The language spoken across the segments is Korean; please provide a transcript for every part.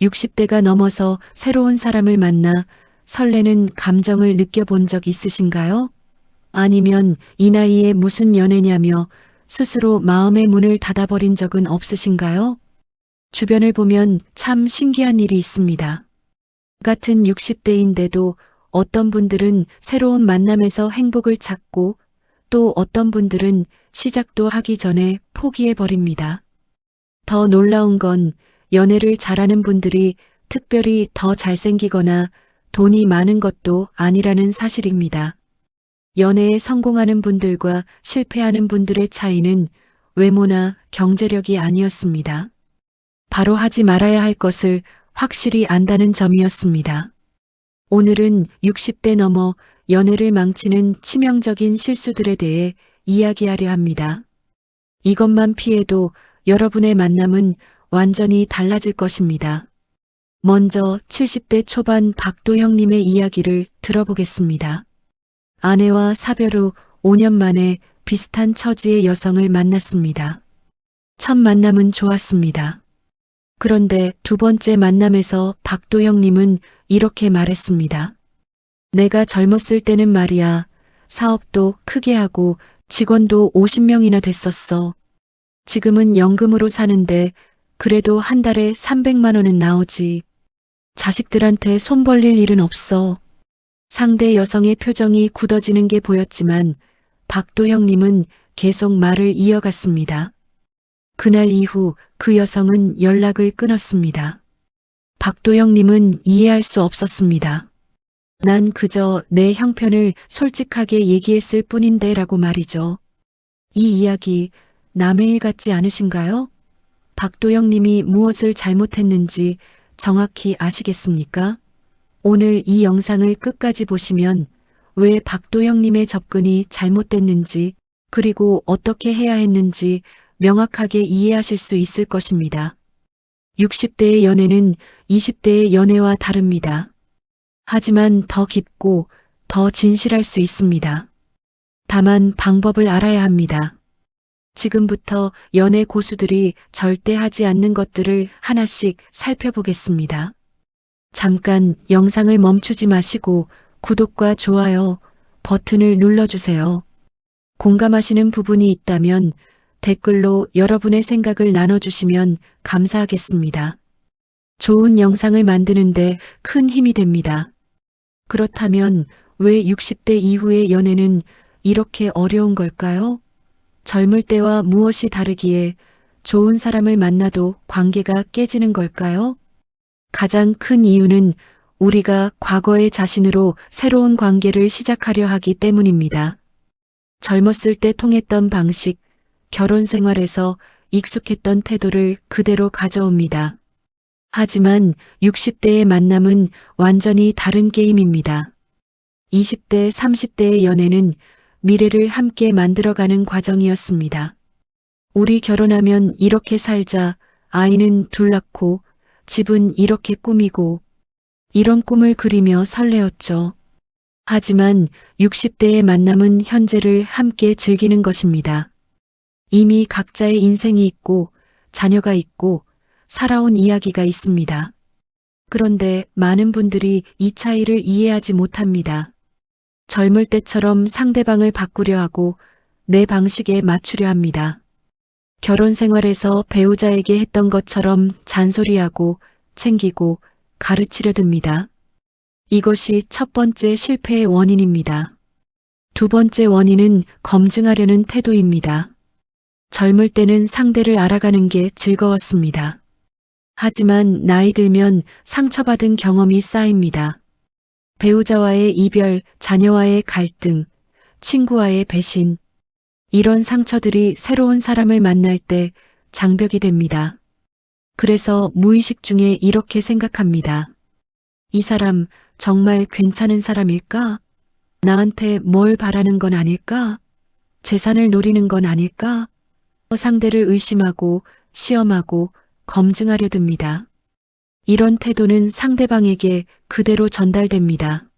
60대가 넘어서 새로운 사람을 만나 설레는 감정을 느껴본 적 있으신가요? 아니면 이 나이에 무슨 연애냐며 스스로 마음의 문을 닫아버린 적은 없으신가요? 주변을 보면 참 신기한 일이 있습니다. 같은 60대인데도 어떤 분들은 새로운 만남에서 행복을 찾고 또 어떤 분들은 시작도 하기 전에 포기해버립니다. 더 놀라운 건 연애를 잘하는 분들이 특별히 더 잘생기거나 돈이 많은 것도 아니라는 사실입니다. 연애에 성공하는 분들과 실패하는 분들의 차이는 외모나 경제력이 아니었습니다. 바로 하지 말아야 할 것을 확실히 안다는 점이었습니다. 오늘은 60대 넘어 연애를 망치는 치명적인 실수들에 대해 이야기하려 합니다. 이것만 피해도 여러분의 만남은 완전히 달라질 것입니다. 먼저 70대 초반 박도형님의 이야기를 들어보겠습니다. 아내와 사별 후 5년 만에 비슷한 처지의 여성을 만났습니다. 첫 만남은 좋았습니다. 그런데 두 번째 만남에서 박도영님은 이렇게 말했습니다. 내가 젊었을 때는 말이야, 사업도 크게 하고 직원도 50명이나 됐었어. 지금은 연금으로 사는데 그래도 한 달에 300만 원은 나오지. 자식들한테 손 벌릴 일은 없어. 상대 여성의 표정이 굳어지는 게 보였지만 박도영님은 계속 말을 이어갔습니다. 그날 이후 그 여성은 연락을 끊었습니다. 박도영님은 이해할 수 없었습니다. 난 그저 내 형편을 솔직하게 얘기했을 뿐인데 라고 말이죠. 이 이야기 남의 일 같지 않으신가요? 박도영 님이 무엇을 잘못했는지 정확히 아시겠습니까? 오늘 이 영상을 끝까지 보시면 왜 박도영 님의 접근이 잘못됐는지 그리고 어떻게 해야 했는지 명확하게 이해하실 수 있을 것입니다. 60대의 연애는 20대의 연애와 다릅니다. 하지만 더 깊고 더 진실할 수 있습니다. 다만 방법을 알아야 합니다. 지금부터 연애 고수들이 절대 하지 않는 것들을 하나씩 살펴보겠습니다. 잠깐 영상을 멈추지 마시고 구독과 좋아요 버튼을 눌러주세요. 공감하시는 부분이 있다면 댓글로 여러분의 생각을 나눠주시면 감사하겠습니다. 좋은 영상을 만드는데 큰 힘이 됩니다. 그렇다면 왜 60대 이후의 연애는 이렇게 어려운 걸까요? 젊을 때와 무엇이 다르기에 좋은 사람을 만나도 관계가 깨지는 걸까요? 가장 큰 이유는 우리가 과거의 자신으로 새로운 관계를 시작하려 하기 때문입니다. 젊었을 때 통했던 방식, 결혼 생활에서 익숙했던 태도를 그대로 가져옵니다. 하지만 60대의 만남은 완전히 다른 게임입니다. 20대, 30대의 연애는 미래를 함께 만들어가는 과정이었습니다. 우리 결혼하면 이렇게 살자, 아이는 둘 낳고, 집은 이렇게 꾸미고, 이런 꿈을 그리며 설레었죠. 하지만 60대의 만남은 현재를 함께 즐기는 것입니다. 이미 각자의 인생이 있고, 자녀가 있고, 살아온 이야기가 있습니다. 그런데 많은 분들이 이 차이를 이해하지 못합니다. 젊을 때처럼 상대방을 바꾸려 하고 내 방식에 맞추려 합니다. 결혼 생활에서 배우자에게 했던 것처럼 잔소리하고 챙기고 가르치려 듭니다. 이것이 첫 번째 실패의 원인입니다. 두 번째 원인은 검증하려는 태도입니다. 젊을 때는 상대를 알아가는 게 즐거웠습니다. 하지만 나이 들면 상처받은 경험이 쌓입니다. 배우자와의 이별, 자녀와의 갈등, 친구와의 배신. 이런 상처들이 새로운 사람을 만날 때 장벽이 됩니다. 그래서 무의식 중에 이렇게 생각합니다. 이 사람 정말 괜찮은 사람일까? 나한테 뭘 바라는 건 아닐까? 재산을 노리는 건 아닐까? 상대를 의심하고 시험하고 검증하려 듭니다. 이런 태도는 상대방에게 그대로 전달됩니다.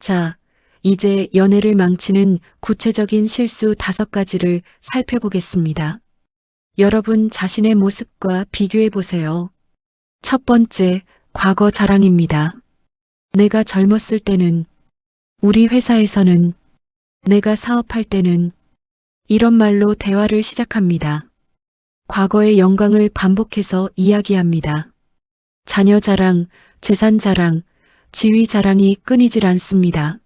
자, 이제 연애를 망치는 구체적인 실수 다섯 가지를 살펴보겠습니다. 여러분 자신의 모습과 비교해 보세요. 첫 번째, 과거 자랑입니다. 내가 젊었을 때는, 우리 회사에서는, 내가 사업할 때는, 이런 말로 대화를 시작합니다. 과거의 영광을 반복해서 이야기합니다. 자녀 자랑, 재산 자랑, 지위 자랑이 끊이질 않습니다.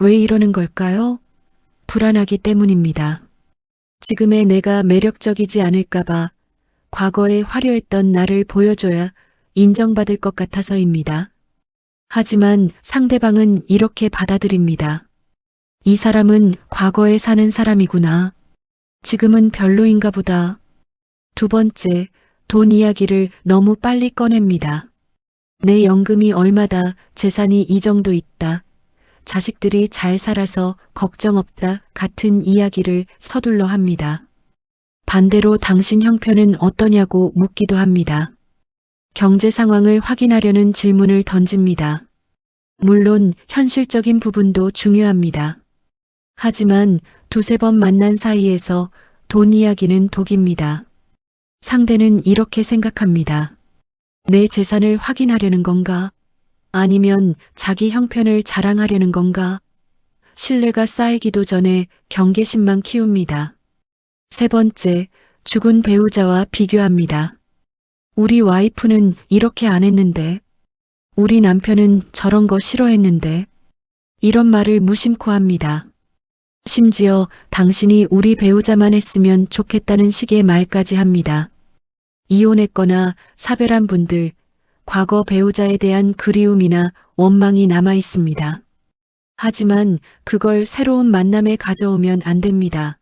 왜 이러는 걸까요? 불안하기 때문입니다. 지금의 내가 매력적이지 않을까봐 과거에 화려했던 나를 보여줘야 인정받을 것 같아서입니다. 하지만 상대방은 이렇게 받아들입니다. 이 사람은 과거에 사는 사람이구나. 지금은 별로인가 보다. 두 번째, 돈 이야기를 너무 빨리 꺼냅니다. 내 연금이 얼마다, 재산이 이 정도 있다. 자식들이 잘 살아서 걱정 없다 같은 이야기를 서둘러 합니다. 반대로 당신 형편은 어떠냐고 묻기도 합니다. 경제 상황을 확인하려는 질문을 던집니다. 물론 현실적인 부분도 중요합니다. 하지만 두세 번 만난 사이에서 돈 이야기는 독입니다. 상대는 이렇게 생각합니다. 내 재산을 확인하려는 건가? 아니면 자기 형편을 자랑하려는 건가? 신뢰가 쌓이기도 전에 경계심만 키웁니다. 세 번째, 죽은 배우자와 비교합니다. 우리 와이프는 이렇게 안 했는데, 우리 남편은 저런 거 싫어했는데, 이런 말을 무심코 합니다. 심지어 당신이 우리 배우자만 했으면 좋겠다는 식의 말까지 합니다. 이혼했거나 사별한 분들, 과거 배우자에 대한 그리움이나 원망이 남아 있습니다. 하지만 그걸 새로운 만남에 가져오면 안 됩니다.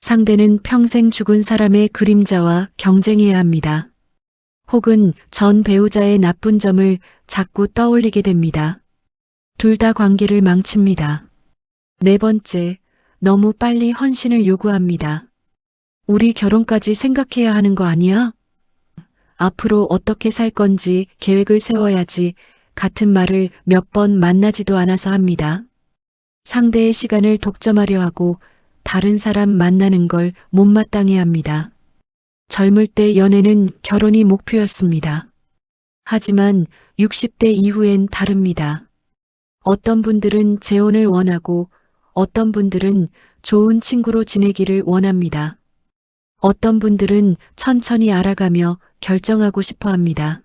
상대는 평생 죽은 사람의 그림자와 경쟁해야 합니다. 혹은 전 배우자의 나쁜 점을 자꾸 떠올리게 됩니다. 둘 다 관계를 망칩니다. 네 번째, 너무 빨리 헌신을 요구합니다. 우리 결혼까지 생각해야 하는 거 아니야? 앞으로 어떻게 살 건지 계획을 세워야지 같은 말을 몇 번 만나지도 않아서 합니다. 상대의 시간을 독점하려 하고 다른 사람 만나는 걸 못마땅해 합니다. 젊을 때 연애는 결혼이 목표였습니다. 하지만 60대 이후엔 다릅니다. 어떤 분들은 재혼을 원하고 어떤 분들은 좋은 친구로 지내기를 원합니다. 어떤 분들은 천천히 알아가며 결정하고 싶어 합니다.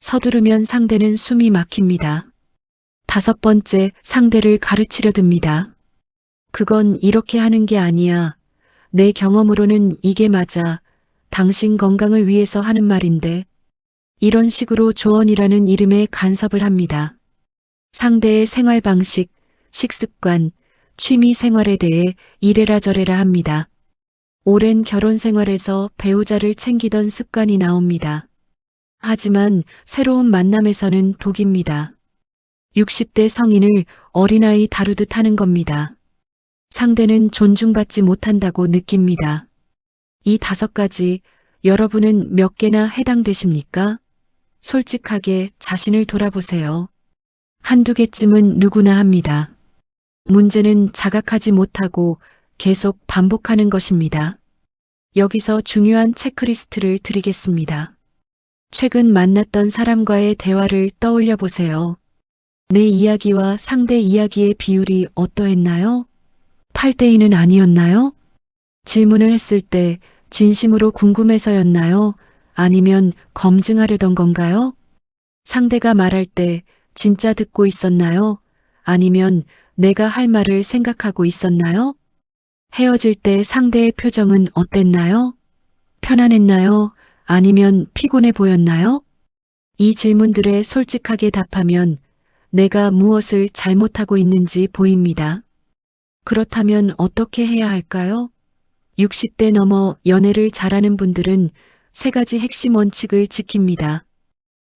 서두르면 상대는 숨이 막힙니다. 다섯 번째, 상대를 가르치려 듭니다. 그건 이렇게 하는 게 아니야. 내 경험으로는 이게 맞아. 당신 건강을 위해서 하는 말인데. 이런 식으로 조언이라는 이름의 간섭을 합니다. 상대의 생활 방식, 식습관, 취미 생활에 대해 이래라 저래라 합니다. 오랜 결혼 생활에서 배우자를 챙기던 습관이 나옵니다. 하지만 새로운 만남에서는 독입니다. 60대 성인을 어린아이 다루듯 하는 겁니다. 상대는 존중받지 못한다고 느낍니다. 이 다섯 가지 여러분은 몇 개나 해당되십니까? 솔직하게 자신을 돌아보세요. 한두 개쯤은 누구나 합니다. 문제는 자각하지 못하고 계속 반복하는 것입니다. 여기서 중요한 체크리스트를 드리겠습니다. 최근 만났던 사람과의 대화를 떠올려 보세요. 내 이야기와 상대 이야기의 비율이 어떠했나요? 8대 2는 아니었나요? 질문을 했을 때 진심으로 궁금해서였나요? 아니면 검증하려던 건가요? 상대가 말할 때 진짜 듣고 있었나요? 아니면 내가 할 말을 생각하고 있었나요? 헤어질 때 상대의 표정은 어땠나요? 편안했나요? 아니면 피곤해 보였나요? 이 질문들에 솔직하게 답하면 내가 무엇을 잘못하고 있는지 보입니다. 그렇다면 어떻게 해야 할까요? 60대 넘어 연애를 잘하는 분들은 세 가지 핵심 원칙을 지킵니다.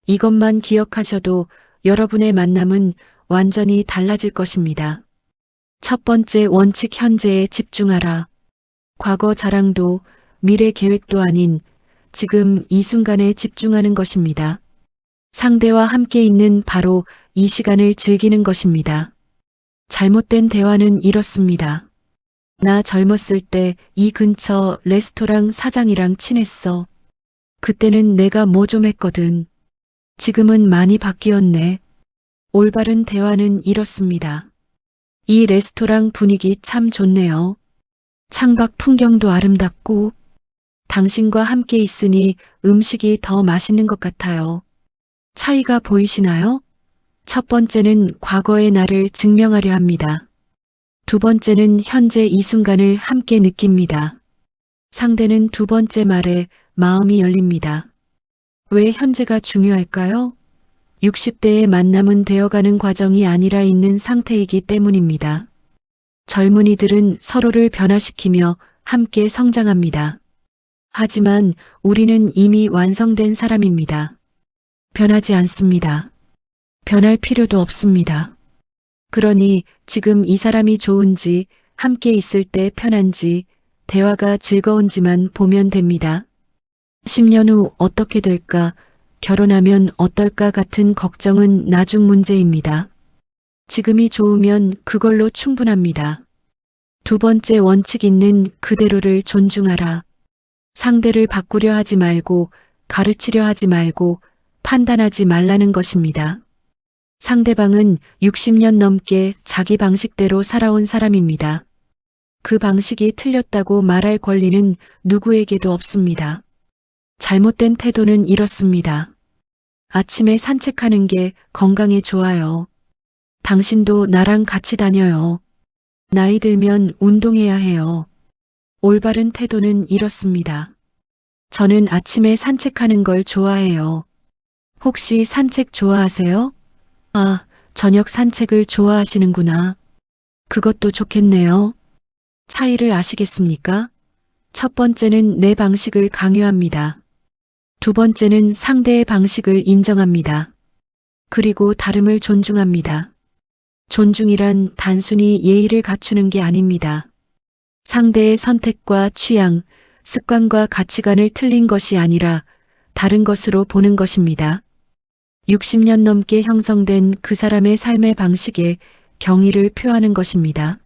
이것만 기억하셔도 여러분의 만남은 완전히 달라질 것입니다. 첫 번째 원칙 현재에 집중하라. 과거 자랑도 미래 계획도 아닌 지금 이 순간에 집중하는 것입니다. 상대와 함께 있는 바로 이 시간을 즐기는 것입니다. 잘못된 대화는 이렇습니다. 나 젊었을 때 이 근처 레스토랑 사장이랑 친했어. 그때는 내가 뭐 좀 했거든. 지금은 많이 바뀌었네. 올바른 대화는 이렇습니다. 이 레스토랑 분위기 참 좋네요. 창밖 풍경도 아름답고 당신과 함께 있으니 음식이 더 맛있는 것 같아요. 차이가 보이시나요? 첫 번째는 과거의 나를 증명하려 합니다. 두 번째는 현재 이 순간을 함께 느낍니다. 상대는 두 번째 말에 마음이 열립니다. 왜 현재가 중요할까요? 60대의 만남은 되어가는 과정이 아니라 있는 상태이기 때문입니다. 젊은이들은 서로를 변화시키며 함께 성장합니다. 하지만 우리는 이미 완성된 사람입니다. 변하지 않습니다. 변할 필요도 없습니다. 그러니 지금 이 사람이 좋은지, 함께 있을 때 편한지, 대화가 즐거운지만 보면 됩니다. 10년 후 어떻게 될까, 결혼하면 어떨까 같은 걱정은 나중 문제입니다. 지금이 좋으면 그걸로 충분합니다. 두 번째 원칙 있는 그대로를 존중하라. 상대를 바꾸려 하지 말고, 가르치려 하지 말고, 판단하지 말라는 것입니다. 상대방은 60년 넘게 자기 방식대로 살아온 사람입니다. 그 방식이 틀렸다고 말할 권리는 누구에게도 없습니다. 잘못된 태도는 이렇습니다. 아침에 산책하는 게 건강에 좋아요. 당신도 나랑 같이 다녀요. 나이 들면 운동해야 해요. 올바른 태도는 이렇습니다. 저는 아침에 산책하는 걸 좋아해요. 혹시 산책 좋아하세요? 아, 저녁 산책을 좋아하시는구나. 그것도 좋겠네요. 차이를 아시겠습니까? 첫 번째는 내 방식을 강요합니다. 두 번째는 상대의 방식을 인정합니다. 그리고 다름을 존중합니다. 존중이란 단순히 예의를 갖추는 게 아닙니다. 상대의 선택과 취향, 습관과 가치관을 틀린 것이 아니라 다른 것으로 보는 것입니다. 60년 넘게 형성된 그 사람의 삶의 방식에 경의를 표하는 것입니다.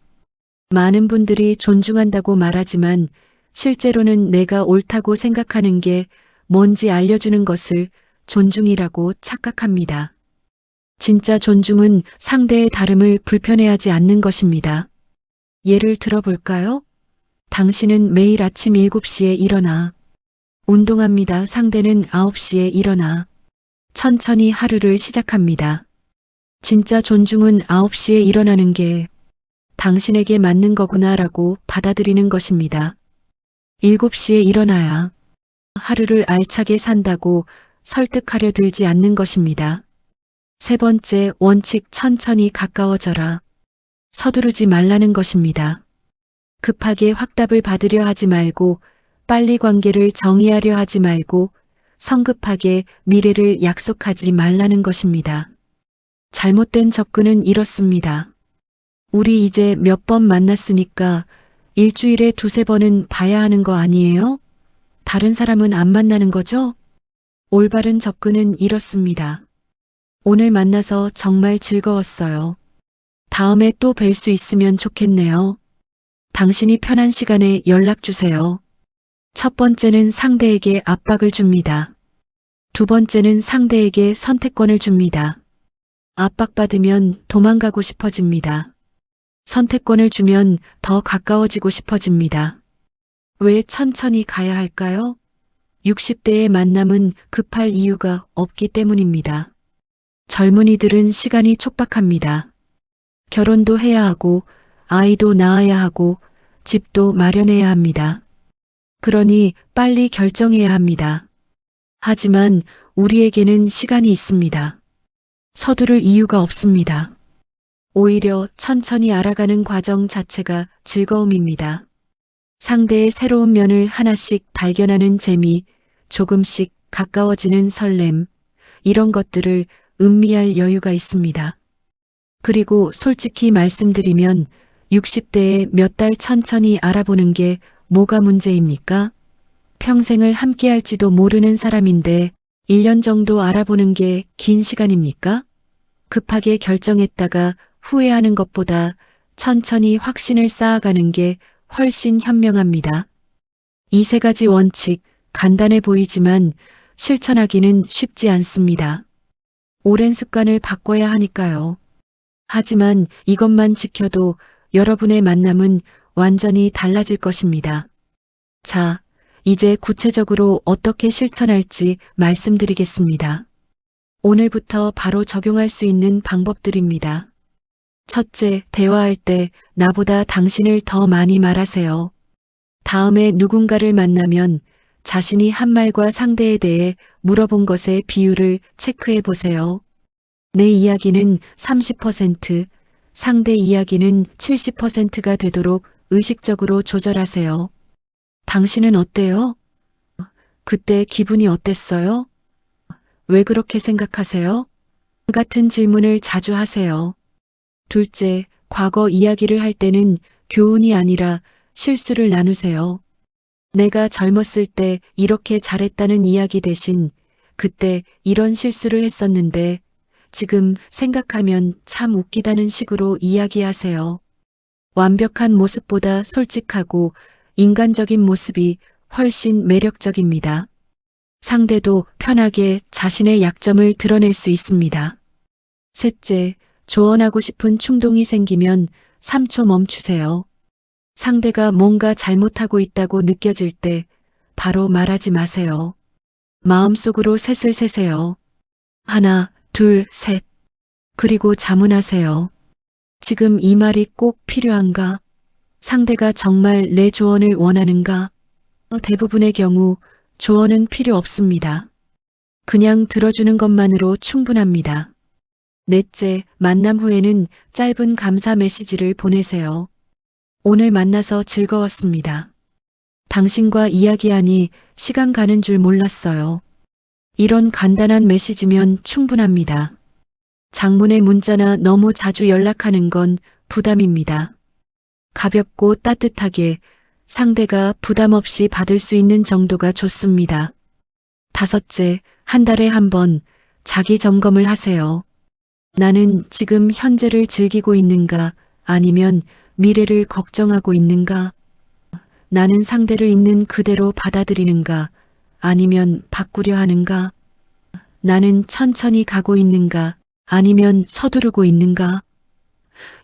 많은 분들이 존중한다고 말하지만 실제로는 내가 옳다고 생각하는 게 뭔지 알려주는 것을 존중이라고 착각합니다. 진짜 존중은 상대의 다름을 불편해하지 않는 것입니다. 예를 들어볼까요? 당신은 매일 아침 7시에 일어나. 운동합니다. 상대는 9시에 일어나. 천천히 하루를 시작합니다. 진짜 존중은 9시에 일어나는 게 당신에게 맞는 거구나 라고 받아들이는 것입니다. 7시에 일어나야 하루를 알차게 산다고 설득하려 들지 않는 것입니다. 세 번째 원칙 천천히 가까워져라. 서두르지 말라는 것입니다. 급하게 확답을 받으려 하지 말고 빨리 관계를 정의하려 하지 말고 성급하게 미래를 약속하지 말라는 것입니다. 잘못된 접근은 이렇습니다. 우리 이제 몇 번 만났으니까 일주일에 두세 번은 봐야 하는 거 아니에요? 다른 사람은 안 만나는 거죠? 올바른 접근은 이렇습니다. 오늘 만나서 정말 즐거웠어요. 다음에 또 뵐 수 있으면 좋겠네요. 당신이 편한 시간에 연락 주세요. 첫 번째는 상대에게 압박을 줍니다. 두 번째는 상대에게 선택권을 줍니다. 압박받으면 도망가고 싶어집니다. 선택권을 주면 더 가까워지고 싶어집니다. 왜 천천히 가야 할까요? 60대의 만남은 급할 이유가 없기 때문입니다. 젊은이들은 시간이 촉박합니다. 결혼도 해야 하고, 아이도 낳아야 하고, 집도 마련해야 합니다. 그러니 빨리 결정해야 합니다. 하지만 우리에게는 시간이 있습니다. 서두를 이유가 없습니다. 오히려 천천히 알아가는 과정 자체가 즐거움입니다. 상대의 새로운 면을 하나씩 발견하는 재미, 조금씩 가까워지는 설렘, 이런 것들을 음미할 여유가 있습니다. 그리고 솔직히 말씀드리면 60대에 몇 달 천천히 알아보는 게 뭐가 문제입니까? 평생을 함께 할지도 모르는 사람인데 1년 정도 알아보는 게 긴 시간입니까? 급하게 결정했다가 후회하는 것보다 천천히 확신을 쌓아가는 게 훨씬 현명합니다. 이 세 가지 원칙, 간단해 보이지만 실천하기는 쉽지 않습니다. 오랜 습관을 바꿔야 하니까요. 하지만 이것만 지켜도 여러분의 만남은 완전히 달라질 것입니다. 자, 이제 구체적으로 어떻게 실천할지 말씀드리겠습니다. 오늘부터 바로 적용할 수 있는 방법들입니다. 첫째, 대화할 때 나보다 당신을 더 많이 말하세요. 다음에 누군가를 만나면 자신이 한 말과 상대에 대해 물어본 것의 비율을 체크해 보세요. 내 이야기는 30%, 상대 이야기는 70%가 되도록 의식적으로 조절하세요. 당신은 어때요? 그때 기분이 어땠어요? 왜 그렇게 생각하세요? 같은 질문을 자주 하세요. 둘째, 과거 이야기를 할 때는 교훈이 아니라 실수를 나누세요. 내가 젊었을 때 이렇게 잘했다는 이야기 대신 그때 이런 실수를 했었는데 지금 생각하면 참 웃기다는 식으로 이야기하세요. 완벽한 모습보다 솔직하고 인간적인 모습이 훨씬 매력적입니다. 상대도 편하게 자신의 약점을 드러낼 수 있습니다. 셋째, 조언하고 싶은 충동이 생기면 3초 멈추세요. 상대가 뭔가 잘못하고 있다고 느껴질 때 바로 말하지 마세요. 마음속으로 셋을 세세요. 하나, 둘, 셋. 그리고 자문하세요. 지금 이 말이 꼭 필요한가? 상대가 정말 내 조언을 원하는가? 어, 대부분의 경우 조언은 필요 없습니다. 그냥 들어주는 것만으로 충분합니다. 넷째, 만남 후에는 짧은 감사 메시지를 보내세요. 오늘 만나서 즐거웠습니다. 당신과 이야기하니 시간 가는 줄 몰랐어요. 이런 간단한 메시지면 충분합니다. 장문의 문자나 너무 자주 연락하는 건 부담입니다. 가볍고 따뜻하게 상대가 부담 없이 받을 수 있는 정도가 좋습니다. 다섯째, 한 달에 한 번 자기 점검을 하세요. 나는 지금 현재를 즐기고 있는가 아니면 미래를 걱정하고 있는가? 나는 상대를 있는 그대로 받아들이는가 아니면 바꾸려 하는가? 나는 천천히 가고 있는가 아니면 서두르고 있는가?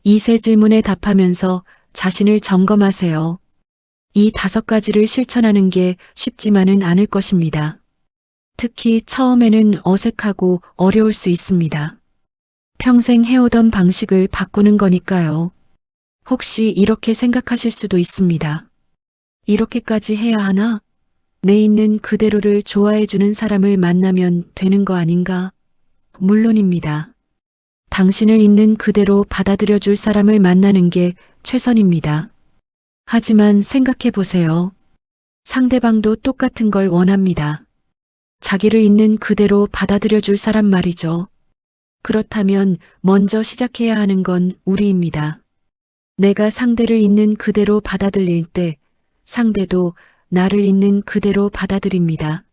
이 세 질문에 답하면서 자신을 점검하세요. 이 다섯 가지를 실천하는 게 쉽지만은 않을 것입니다. 특히 처음에는 어색하고 어려울 수 있습니다. 평생 해오던 방식을 바꾸는 거니까요. 혹시 이렇게 생각하실 수도 있습니다. 이렇게까지 해야 하나? 내 있는 그대로를 좋아해주는 사람을 만나면 되는 거 아닌가? 물론입니다. 당신을 있는 그대로 받아들여 줄 사람을 만나는 게 최선입니다. 하지만 생각해 보세요. 상대방도 똑같은 걸 원합니다. 자기를 있는 그대로 받아들여 줄 사람 말이죠. 그렇다면 먼저 시작해야 하는 건 우리입니다. 내가 상대를 있는 그대로 받아들일 때 상대도 나를 있는 그대로 받아들입니다.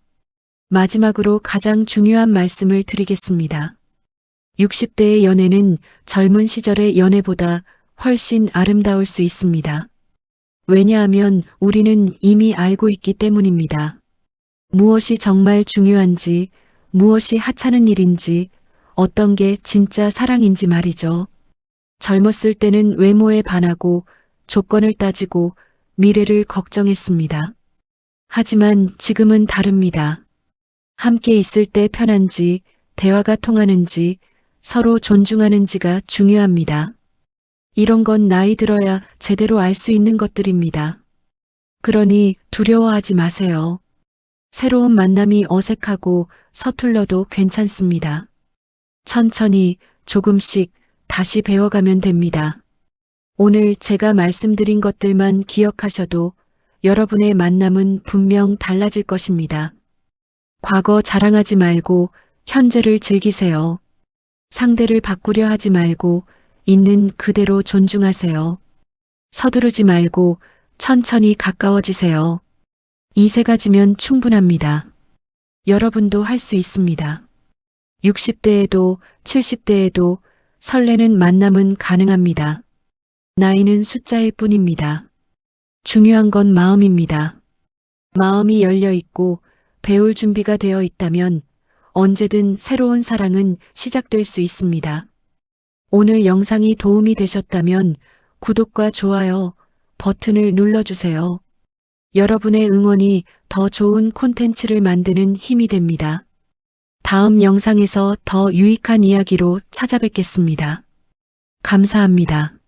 마지막으로 가장 중요한 말씀을 드리겠습니다. 60대의 연애는 젊은 시절의 연애보다 훨씬 아름다울 수 있습니다. 왜냐하면 우리는 이미 알고 있기 때문입니다. 무엇이 정말 중요한지, 무엇이 하찮은 일인지, 어떤 게 진짜 사랑인지 말이죠. 젊었을 때는 외모에 반하고 조건을 따지고 미래를 걱정했습니다. 하지만 지금은 다릅니다. 함께 있을 때 편한지, 대화가 통하는지, 서로 존중하는지가 중요합니다. 이런 건 나이 들어야 제대로 알 수 있는 것들입니다. 그러니 두려워하지 마세요. 새로운 만남이 어색하고 서툴러도 괜찮습니다. 천천히 조금씩 다시 배워가면 됩니다. 오늘 제가 말씀드린 것들만 기억하셔도 여러분의 만남은 분명 달라질 것입니다. 과거 자랑하지 말고 현재를 즐기세요. 상대를 바꾸려 하지 말고 있는 그대로 존중하세요. 서두르지 말고 천천히 가까워지세요. 이 세 가지면 충분합니다. 여러분도 할 수 있습니다. 60대에도 70대에도 설레는 만남은 가능합니다. 나이는 숫자일 뿐입니다. 중요한 건 마음입니다. 마음이 열려 있고 배울 준비가 되어 있다면 언제든 새로운 사랑은 시작될 수 있습니다. 오늘 영상이 도움이 되셨다면 구독과 좋아요 버튼을 눌러주세요. 여러분의 응원이 더 좋은 콘텐츠를 만드는 힘이 됩니다. 다음 영상에서 더 유익한 이야기로 찾아뵙겠습니다. 감사합니다.